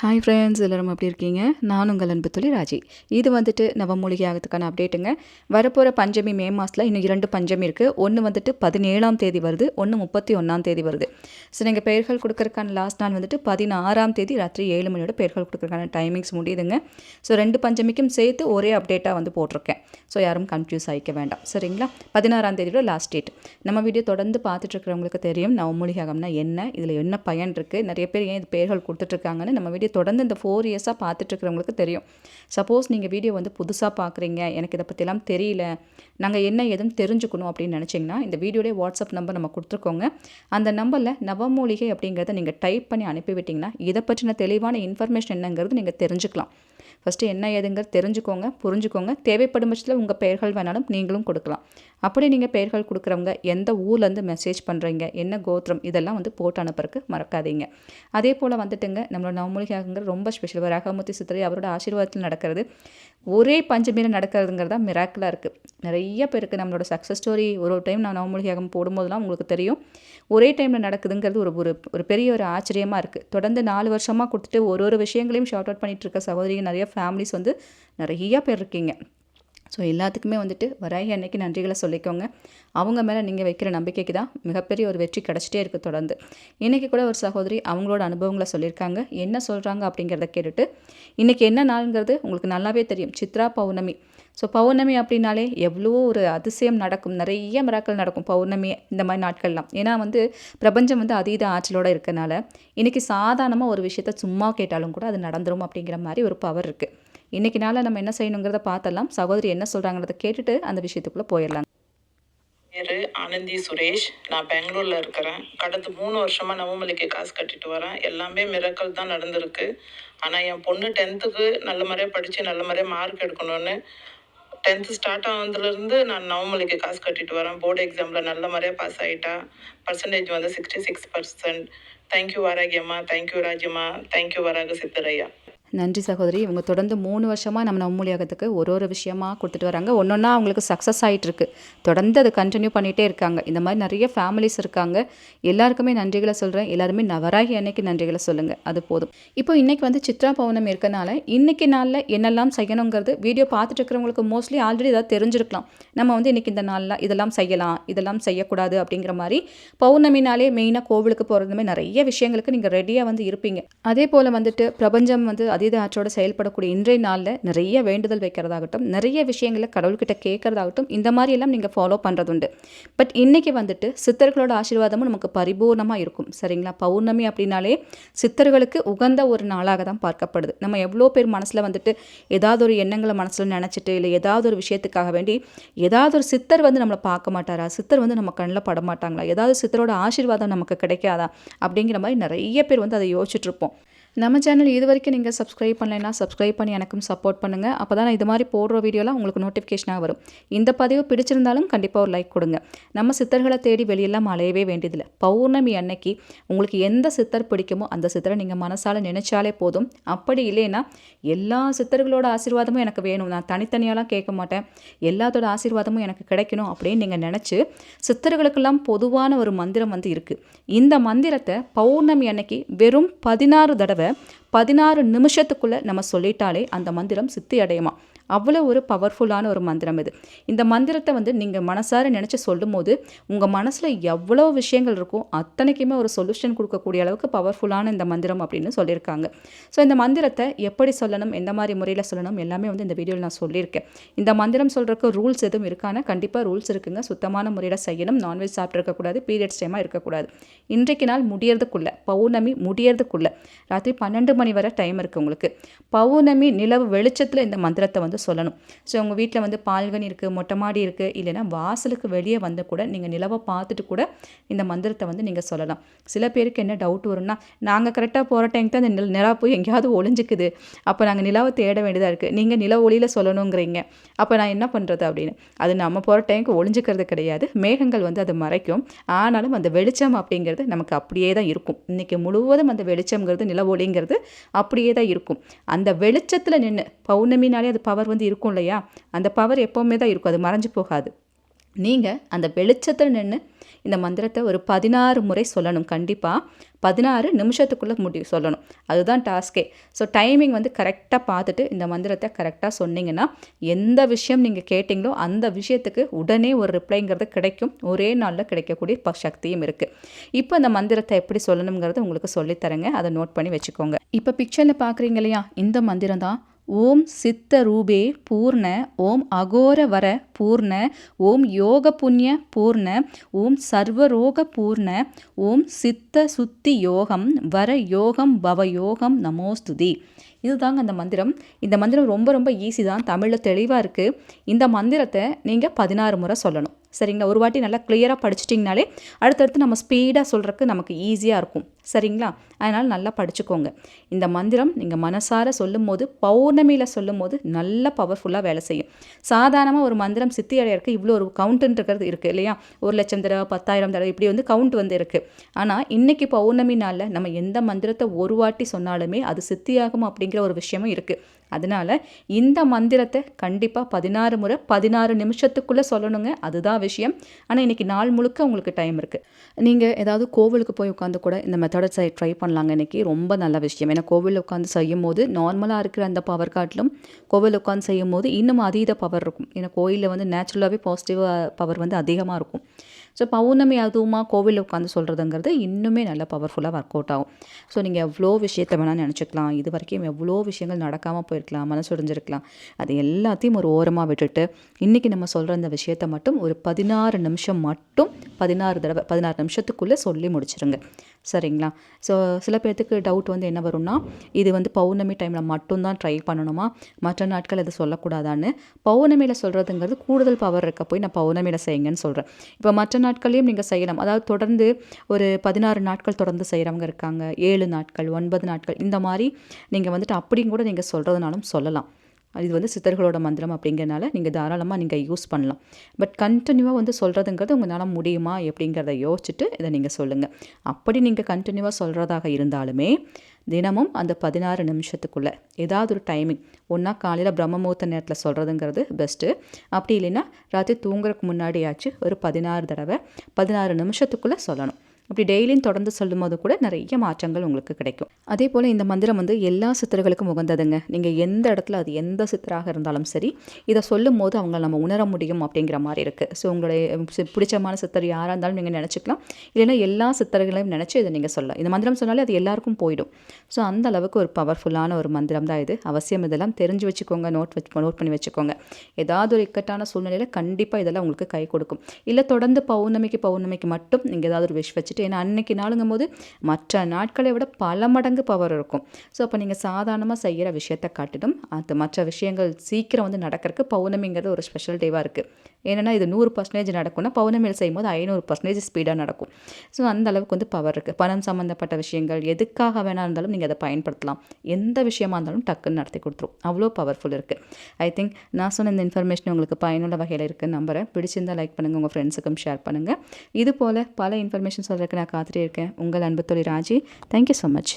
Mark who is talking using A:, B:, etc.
A: Hi friends எல்லோரும் எப்படி இருக்கீங்க? நான் உங்கள் அன்பு தொழில் ராஜி. இது வந்துட்டு நவமூலிகை ஆகிறதுக்கான அப்டேட்டுங்க வரப்போகிற பஞ்சமி மே மாதத்தில் இன்னும் இரண்டு பஞ்சமி இருக்குது ஒன்று வந்துட்டு பதினேழாம் தேதி வருது ஒன்று முப்பத்தி ஒன்றாம் தேதி வருது. ஸோ நீங்கள் பெயர்கள் கொடுக்குறக்கான லாஸ்ட் நாள் வந்துட்டு பதினாறாம் தேதி ராத்திரி ஏழு மணியோட பெயர்கள் கொடுக்குறக்கான டைமிங்ஸ் முடியுதுங்க. ஸோ ரெண்டு பஞ்சமிக்கும் சேர்த்து ஒரே அப்டேட்டாக வந்து போட்டிருக்கேன். ஸோ யாரும் கன்ஃபியூஸ் ஆகிக்க வேண்டாம். சரிங்களா? பதினாறாம் தேதியோட லாஸ்ட் டேட் நம்ம வீடியோ தொடர்ந்து பார்த்துட்டு இருக்கிறவங்களுக்கு தெரியும் நவமூலிகாகம்னா என்ன? இதில் என்ன பயன் இருக்குது நிறைய பேர் ஏன் இது பெயர்கள் கொடுத்துட்ருக்காங்கன்னு நம்ம வீடியோ தொடர்ந்து இந்த ஃபோர் இயர்ஸாக பார்த்துட்ருக்கிறவங்களுக்கு தெரியும். சப்போஸ் நீங்கள் வீடியோ வந்து புதுசாக பார்க்குறீங்க எனக்கு இதை பற்றிலாம் தெரியல நாங்கள் என்ன எதுவும் தெரிஞ்சுக்கணும் அப்படின்னு நினச்சிங்கன்னா இந்த வீடியோடைய வாட்ஸ்அப் நம்பர் நம்ம கொடுத்துருக்கோங்க. அந்த நம்பரில் நவமூலிகை அப்படிங்கிறத நீங்கள் டைப் பண்ணி அனுப்பிவிட்டிங்கன்னா இதை பற்றின தெளிவான இன்ஃபர்மேஷன் என்னங்கிறது நீங்கள் தெரிஞ்சுக்கலாம். ஃபஸ்ட்டு என்ன ஏதுங்கிறது தெரிஞ்சுக்கோங்க புரிஞ்சுக்கோங்க. தேவைப்படும் பட்சத்தில் உங்கள் பெயர்கள் வேணாலும் நீங்களும் கொடுக்கலாம். அப்படி நீங்கள் பெயர்கள் கொடுக்குறவங்க எந்த ஊர்லேருந்து மெசேஜ் பண்ணுறீங்க என்ன கோத்திரம் இதெல்லாம் வந்து போட்டு அனுப்புறதுக்கு மறக்காதீங்க. அதே போல் வந்துட்டுங்க நம்மளோட நவமூலிகாங்கிற ரொம்ப ஸ்பெஷல் ராகமூர்த்தி சித்திரை அவரோட ஆசீர்வாதத்தில் நடக்கிறது. ஒரே பஞ்சமியில் நடக்கிறதுங்கிறதா மிராக்கிளாக இருக்குது நிறைய பேருக்கு நம்மளோட சக்ஸஸ் ஸ்டோரி ஒரு ஒரு டைம் நான் நவமூலிகாகம் போடும்போதெல்லாம் உங்களுக்கு தெரியும். ஒரே டைமில் நடக்குதுங்கிறது ஒரு ஒரு ஒரு பெரிய ஒரு ஆச்சரியமாக இருக்குது தொடர்ந்து நாலு வருஷமாக கொடுத்துட்டு ஒரு ஒரு விஷயங்களையும் ஷார்ட் அவுட் பண்ணிகிட்டு இருக்க சகோதரிகள் நிறைய ஃபேமிலிஸ் வந்து நிறையா பேர் இருக்கீங்க. ஸோ எல்லாத்துக்குமே வந்துட்டு வராகி அன்னைக்கு நன்றிகளை சொல்லிக்கோங்க. அவங்க மேலே நீங்கள் வைக்கிற நம்பிக்கைக்கு தான் மிகப்பெரிய ஒரு வெற்றி கிடச்சிட்டே இருக்குது தொடர்ந்து. இன்றைக்கி கூட ஒரு சகோதரி அவங்களோட அனுபவங்களை சொல்லியிருக்காங்க. என்ன சொல்கிறாங்க அப்படிங்கிறத கேட்டுட்டு இன்றைக்கி என்ன நாளுங்கிறது உங்களுக்கு நல்லாவே தெரியும். சித்ரா பௌர்ணமி. ஸோ பௌர்ணமி அப்படின்னாலே எவ்வளோ ஒரு அதிசயம் நடக்கும். நிறைய மிராக்கள் நடக்கும் பௌர்ணமி இந்த மாதிரி நாட்கள்லாம். ஏன்னா வந்து பிரபஞ்சம் வந்து அதீத ஆற்றலோடு இருக்கனால இன்றைக்கி சாதாரணமாக ஒரு விஷயத்த சும்மா கேட்டாலும் கூட அது நடந்துரும் அப்படிங்கிற மாதிரி ஒரு பவர் இருக்குது இன்றைக்கி நாளில் நம்ம என்ன செய்யணுங்கிறத பார்த்தலாம். சகோதரி என்ன சொல்கிறாங்கிறத கேட்டுட்டு அந்த விஷயத்துக்குள்ளே போயிடலாம்.
B: பேரு ஆனந்தி சுரேஷ். நான் பெங்களூர்ல இருக்கிறேன். கடந்த மூணு வருஷமா நவமலிக்கு காசு கட்டிட்டு வரேன். எல்லாமே மிரக்கல் தான் நடந்திருக்கு. ஆனா என் பொண்ணு டென்த்துக்கு நல்ல முறையாக படிச்சு நல்ல முறையாக மார்க் எடுக்கணும்னு டென்த்து ஸ்டார்ட் ஆனதுலேருந்து நான் நவமலிக்கு காசு கட்டிட்டு வரேன். போர்டு எக்ஸாமில் நல்ல முறையாக பாஸ் ஆகிட்டா பர்சன்டேஜ் வந்து sixty six percent thank you Varahiyamma thank you Rajamma. Thank you வராக சித்தரையா
A: நன்றி சகோதரி. இவங்க தொடர்ந்து மூணு வருஷமாக நம்ம நவமொழியாகத்துக்கு ஒரு ஒரு விஷயமாக கொடுத்துட்டு வராங்க. ஒன்று ஒன்றா அவங்களுக்கு சக்ஸஸ் ஆகிட்டு இருக்கு தொடர்ந்து அதை கண்டினியூ பண்ணிகிட்டே இருக்காங்க. இந்த மாதிரி நிறைய ஃபேமிலிஸ் இருக்காங்க. எல்லாருக்குமே நன்றிகளை சொல்கிறேன் எல்லாருமே நவராகி அன்னைக்கு நன்றிகளை சொல்லுங்கள் அது போதும். இப்போ இன்றைக்கி வந்து சித்ரா பவனம் இருக்கனால இன்றைக்கி நாளில் என்னெல்லாம் செய்யணுங்கிறது வீடியோ பார்த்துட்டு இருக்கிறவங்களுக்கு மோஸ்ட்லி ஆல்ரெடி ஏதாவது தெரிஞ்சிருக்கலாம். நம்ம வந்து இன்றைக்கி இந்த நாளில் இதெல்லாம் செய்யலாம். இதெல்லாம் செய்யக்கூடாது அப்படிங்கிற மாதிரி பௌர்ணமினாலே மெயினாக கோவிலுக்கு போகிறதுமே நிறைய விஷயங்களுக்கு நீங்கள் ரெடியாக வந்து இருப்பீங்க. அதே போல் வந்துட்டு பிரபஞ்சம் வந்து அதீத ஆற்றோடு செயல்படக்கூடிய இன்றைய நாளில் நிறைய வேண்டுதல் வைக்கிறதாகட்டும் நிறைய விஷயங்களை கடவுள்கிட்ட கேட்கறதாகட்டும் இந்த மாதிரி எல்லாம் நீங்கள் ஃபாலோ பண்ணுறது உண்டு பட் இன்றைக்கி வந்துட்டு சித்தர்களோட ஆசீர்வாதமும் நமக்கு பரிபூர்ணமாக இருக்கும். சரிங்களா? பௌர்ணமி அப்படின்னாலே சித்தர்களுக்கு உகந்த ஒரு நாளாக தான் பார்க்கப்படுது. நம்ம எவ்வளோ பேர் மனசில் வந்துட்டு ஏதாவது ஒரு எண்ணங்களை மனசில் நினச்சிட்டு இல்லை ஏதாவது ஒரு விஷயத்துக்காக வேண்டி ஏதாவது ஒரு சித்தர் வந்து நம்மளை பார்க்க மாட்டாரா? சித்தர் வந்து நம்ம கண்ணில் பட மாட்டாங்களா? ஏதாவது சித்தரோட ஆசீர்வாதம் நமக்கு கிடைக்காதா? அப்படிங்கிற மாதிரி நிறைய பேர் வந்து அதை யோசிச்சுட்ருப்போம் இருப்போம். நம்ம சேனல் இது வரைக்கும் நீங்கள் சப்ஸ்கிரைப் பண்ணலைன்னா சப்ஸ்கிரைப் பண்ணி எனக்கும் சப்போர்ட் பண்ணுங்கள் அப்போ தான் நான் இது மாதிரி போடுற வீடியோலாம் உங்களுக்கு நோட்டிஃபிகேஷனாக வரும். இந்த பதிவு பிடிச்சிருந்தாலும் கண்டிப்பாக ஒரு லைக் கொடுங்க. நம்ம சித்தர்களை தேடி வெளியெல்லாம் அலையவே வேண்டியதில்லை. பௌர்ணமி அன்னைக்கு உங்களுக்கு எந்த சித்தர் பிடிக்குமோ அந்த சித்தரை நீங்கள் மனசால் நினைச்சாலே போதும். அப்படி இல்லைன்னா எல்லா சித்தர்களோட ஆசீர்வாதமும் எனக்கு வேணும். நான் தனித்தனியாலாம் கேட்க மாட்டேன். எல்லாத்தோட ஆசீர்வாதமும் எனக்கு கிடைக்கணும் அப்படின்னு நீங்கள் நினச்சி சித்தர்களுக்கெல்லாம் பொதுவான ஒரு மந்திரம் வந்து இருக்குது இந்த மந்திரத்தை பௌர்ணமி அன்னைக்கு வெறும் பதினாறு தடவை பதினாறு நிமிஷத்துக்குள்ளே நம்ம சொல்லிட்டாலே அந்த மந்திரம் சித்தி அடையுமா அவ்வளோ ஒரு பவர்ஃபுல்லான ஒரு மந்திரம் இது. இந்த மந்திரத்தை வந்து நீங்கள் மனசார நினச்சி சொல்லும் போது உங்கள் மனசில் எவ்வளோ விஷயங்கள் இருக்கோ அத்தனைக்குமே ஒரு சொல்யூஷன் கொடுக்கக்கூடிய அளவுக்கு பவர்ஃபுல்லான இந்த மந்திரம் அப்படின்னு சொல்லியிருக்காங்க. ஸோ இந்த மந்திரத்தை எப்படி சொல்லணும் எந்த மாதிரி முறையில் சொல்லணும் எல்லாமே வந்து இந்த வீடியோவில் நான் சொல்லியிருக்கேன். இந்த மந்திரம் சொல்கிறதுக்கு ரூல்ஸ் எதுவும் இருக்கான? கண்டிப்பாக ரூல்ஸ் இருக்குங்க. சுத்தமான முறையில் செய்யணும். நான்வெஜ் சாப்பிட்ருக்கக்கூடாது பீரியட்ஸ் டைமாக இருக்கக்கூடாது. இன்றைக்கு நாள் முடியறதுக்குள்ளே பௌர்ணமி முடியறதுக்குள்ளே ராத்திரி பன்னெண்டு மணி வரை டைம் இருக்குது உங்களுக்கு. பௌர்ணமி நிலவு வெளிச்சத்தில் இந்த மந்திரத்தை வந்து சொல்லணும். ஸோ உங்கள் வீட்டில் வந்து பால்கனி இருக்குது மொட்டை மாடி இருக்குது இல்லைன்னா வாசலுக்கு வெளியே வந்து கூட நீங்கள் நிலவை பார்த்துட்டு கூட இந்த மந்திரத்தை வந்து நீங்கள் சொல்லலாம். சில பேருக்கு என்ன டவுட் வரும்னா நாங்கள் கரெக்டாக போகிற டைம் தான் இந்த நிலா போய் எங்கேயாவது ஒளிஞ்சிக்குது. அப்போ நாங்கள் நிலாவை தேட வேண்டியதாக இருக்குது நீங்கள் நில ஒளியில் சொல்லணுங்கிறீங்க. அப்போ நான் என்ன பண்ணுறது அப்படின்னு? அது நம்ம போகிற டைமுக்கு ஒளிஞ்சிக்கிறது கிடையாது. மேகங்கள் வந்து அது மறைக்கும். ஆனாலும் அந்த வெளிச்சம் அப்படிங்கிறது நமக்கு அப்படியே தான் இருக்கும். இன்றைக்கி முழுவதும் அந்த வெளிச்சம்ங்கிறது நில ஒளிங்கிறது அப்படியே தான் இருக்கும். அந்த வெளிச்சத்தில் நின்று பௌர்ணமினாலே அது பவர் வந்து இருக்கும் இல்லையா? அந்த பவர் எப்போவுமே தான் இருக்கும். அது மறைஞ்சு போகாது. நீங்கள் அந்த வெளிச்சத்தில் நின்று இந்த மந்திரத்தை ஒரு பதினாறு முறை சொல்லணும். கண்டிப்பாக பதினாறு நிமிஷத்துக்குள்ளே முடி சொல்லணும். அதுதான் டாஸ்கே ஸோ டைமிங் வந்து கரெக்டாக பார்த்துட்டு இந்த மந்திரத்தை கரெக்டாக சொன்னீங்கன்னா எந்த விஷயம் நீங்கள் கேட்டிங்களோ அந்த விஷயத்துக்கு உடனே ஒரு ரிப்ளைங்கிறது கிடைக்கும். ஒரே நாளில் கிடைக்கக்கூடிய ப சக்தியும் இருக்குது இப்போ அந்த மந்திரத்தை எப்படி சொல்லணுங்கிறத உங்களுக்கு சொல்லித்தரேங்க. அதை நோட் பண்ணி வச்சுக்கோங்க. இப்போ பிக்சரில் பார்க்குறீங்க இல்லையா? இந்த மந்திரம் தான் ஓம் சித்த ரூபே பூர்ண ஓம் அகோர வர பூர்ண ஓம் யோக புண்ணிய பூர்ண ஓம் சர்வரோக பூர்ண ஓம் சித்த சுத்தி யோகம் வர யோகம் பவ யோகம் நமோஸ்துதி. இதுதாங்க அந்த மந்திரம். இந்த மந்திரம் ரொம்ப ரொம்ப ஈஸி தான். தமிழில் தெளிவாக இருக்குது இந்த மந்திரத்தை நீங்கள் பதினாறு முறை சொல்லணும். சரிங்களா? ஒரு வாட்டி நல்லா கிளியராக படிச்சிட்டிங்கனாலே அடுத்தடுத்து நம்ம ஸ்பீடாக சொல்கிறதுக்கு நமக்கு ஈஸியாக இருக்கும். சரிங்களா? அதனால் நல்லா படிச்சுக்கோங்க. இந்த மந்திரம் நீங்கள் மனசார சொல்லும் போது பௌர்ணமியில் சொல்லும் போது நல்ல பவர்ஃபுல்லாக வேலை செய்யும். சாதாரணமாக ஒரு மந்திரம் சித்தி அடையறதுக்கு இவ்வளோ ஒரு கவுண்ட்டுன்றது இருக்குது இல்லையா? ஒரு லட்சம் தடவை பத்தாயிரம் தடவை இப்படி வந்து கவுண்ட் வந்து இருக்குது ஆனால் இன்றைக்கி பௌர்ணமி நாளில் நம்ம எந்த மந்திரத்தை ஒரு வாட்டி சொன்னாலுமே அது சித்தியாகும் அப்படிங்கிற ஒரு விஷயமும் இருக்குது அதனால் இந்த மந்திரத்தை கண்டிப்பாக பதினாறு முறை பதினாறு நிமிஷத்துக்குள்ளே சொல்லணுங்க. அதுதான் விஷயம். ஆனால் இன்றைக்கி நாள் முழுக்க உங்களுக்கு டைம் இருக்குது நீங்கள் ஏதாவது கோவிலுக்கு போய் உட்காந்து கூட இந்த மெத்தடை ட்ரை பண்ணலாங்க இன்றைக்கி ரொம்ப நல்ல விஷயம். ஏன்னா கோவிலில் உட்காந்து செய்யும் போது நார்மலாக இருக்கிற அந்த பவர் காட்டிலும் கோவிலில் உட்காந்து செய்யும் போது இன்னும் அதீத பவர் இருக்கும். ஏன்னா கோயிலில் வந்து நேச்சுரலாகவே பாசிட்டிவாக பவர் வந்து அதிகமாக இருக்கும். ஸோ பௌர்ணமி அதுவுமா கோவிலில் உட்காந்து சொல்கிறதுங்கிறது இன்னுமே நல்ல பவர்ஃபுல்லாக ஒர்க் அவுட் ஆகும். ஸோ நீங்கள் எவ்வளோ விஷயத்தை வேணால் நினச்சிக்கலாம். இது வரைக்கும் எவ்வளோ விஷயங்கள் நடக்காமல் போயிருக்கலாம் மனசுடைஞ்சிருக்கலாம் அது எல்லாத்தையும் ஒரு ஓரமாக விட்டுட்டு இன்றைக்கி நம்ம சொல்கிற அந்த விஷயத்தை மட்டும் ஒரு பதினாறு நிமிஷம் மட்டும் பதினாறு தடவை பதினாறு நிமிஷத்துக்குள்ளே சொல்லி முடிச்சிருங்க. சரிங்களா? ஸோ சில பேர்த்துக்கு டவுட் வந்து என்ன வரும்னா இது வந்து பௌர்ணமி டைமில் மட்டும்தான் ட்ரை பண்ணணுமா? மற்ற நாட்கள் இது சொல்லக்கூடாதான்னு. பௌர்ணமியில் சொல்கிறதுங்கிறது கூடுதல் பவர் இருக்க போய் நான் பௌர்ணமியில் செய்யுங்கன்னு சொல்கிறேன் இப்போ மற்ற நாட்களையும் நீங்கள் செய்யலாம். அதாவது தொடர்ந்து ஒரு பதினாறு நாட்கள் தொடர்ந்து செய்கிறவங்க இருக்காங்க. ஏழு நாட்கள் ஒன்பது நாட்கள் இந்த மாதிரி நீங்கள் வந்துட்டு அப்படியும் கூட நீங்கள் சொல்கிறதுனாலும் சொல்லலாம். இது வந்து சித்தர்களோட மந்திரம் அப்படிங்கிறனால நீங்கள் தாராளமாக நீங்கள் யூஸ் பண்ணலாம். பட் கண்டினியூவாக வந்து சொல்கிறதுங்கிறது உங்களால் முடியுமா எப்படிங்கிறத யோசிச்சுட்டு இதை நீங்கள் சொல்லுங்கள் அப்படி நீங்கள் கண்டினியூவாக சொல்கிறதாக இருந்தாலுமே தினமும் அந்த பதினாறு நிமிஷத்துக்குள்ளே ஏதாவது ஒரு டைமிங் ஒன்றா காலையில் பிரம்மமூர்த்த நேரத்தில் சொல்கிறதுங்கிறது பெஸ்ட்டு அப்படி இல்லைன்னா ராத்திரி தூங்குறதுக்கு முன்னாடியாச்சு ஒரு பதினாறு தடவை பதினாறு நிமிஷத்துக்குள்ளே சொல்லணும். அப்படி டெய்லியும் தொடர்ந்து சொல்லும் போது கூட நிறைய மாற்றங்கள் உங்களுக்கு கிடைக்கும். அதே போல் இந்த மந்திரம் வந்து எல்லா சித்தர்களுக்கும் உகந்ததுங்க. நீங்கள் எந்த இடத்துல அது எந்த சித்தராக இருந்தாலும் சரி இதை சொல்லும் போது அவங்கள நம்ம உணர முடியும் அப்படிங்கிற மாதிரி இருக்குது ஸோ உங்களுடைய சி- பிடிச்சமான சித்தர் யாராக இருந்தாலும் நீங்கள் நினச்சிக்கலாம். இல்லைன்னா எல்லா சித்தர்களையும் நினச்சி இதை நீங்கள் சொல்லலாம். இந்த மந்திரம் சொன்னாலே அது எல்லாருக்கும் போயிடும். ஸோ அந்த அளவுக்கு ஒரு பவர்ஃபுல்லான ஒரு மந்திரம் தான் இது. அவசியம் இதெல்லாம் தெரிஞ்சு வச்சுக்கோங்க நோட் வச்சு நோட் பண்ணி வச்சுக்கோங்க. ஏதாவது ஒரு இக்கட்டான சூழ்நிலையில் கண்டிப்பாக இதெல்லாம் உங்களுக்கு கை கொடுக்கும். இல்லை தொடர்ந்து பௌர்ணமிக்கு பௌர்ணமிக்கு மட்டும் நீங்கள் ஏதாவது ஒரு விஷ் வச்சு ஏன்னா அன்னைக்கு நாளுங்கும் போது மற்ற நாட்களை விட பல மடங்கு பவர் இருக்கும். ஸோ அப்போ நீங்கள் சாதாரணமாக செய்கிற விஷயத்தை காட்டிடும் அது மற்ற விஷயங்கள் சீக்கிரம் வந்து நடக்கிறதுக்கு பௌர்ணமிங்கிறது ஒரு ஸ்பெஷல் டேவாக இருக்குது ஏன்னா இது நூறு பர்சன்டேஜ் நடக்கும்னா பௌர்ணமியில் செய்யும்போது ஐநூறு பர்சன்டேஜ் ஸ்பீடாக நடக்கும். ஸோ அந்த அளவுக்கு வந்து பவர் இருக்குது பணம் சம்மந்தப்பட்ட விஷயங்கள் எதுக்காக வேணா இருந்தாலும் நீங்கள் அதை பயன்படுத்தலாம். எந்த விஷயமா இருந்தாலும் டக்குன்னு நடத்தி கொடுத்துரும். அவ்வளோ பவர்ஃபுல் இருக்குது ஐ திங்க் நான் சொன்ன இந்த இன்ஃபர்மேஷன் உங்களுக்கு பயனுள்ள வகையில் இருக்குன்னு நம்புகிறேன் பிடிச்சிருந்தா லைக் பண்ணுங்கள் உங்கள் ஃப்ரெண்ட்ஸுக்கும் ஷேர் பண்ணுங்கள் இது போல் பல இன்ஃபர்மேஷன் சொல்கிறதுக்கு நான் காத்துட்டே இருக்கேன் உங்கள் அன்பு தொழில் ராஜி தேங்க்யூ ஸோ மச்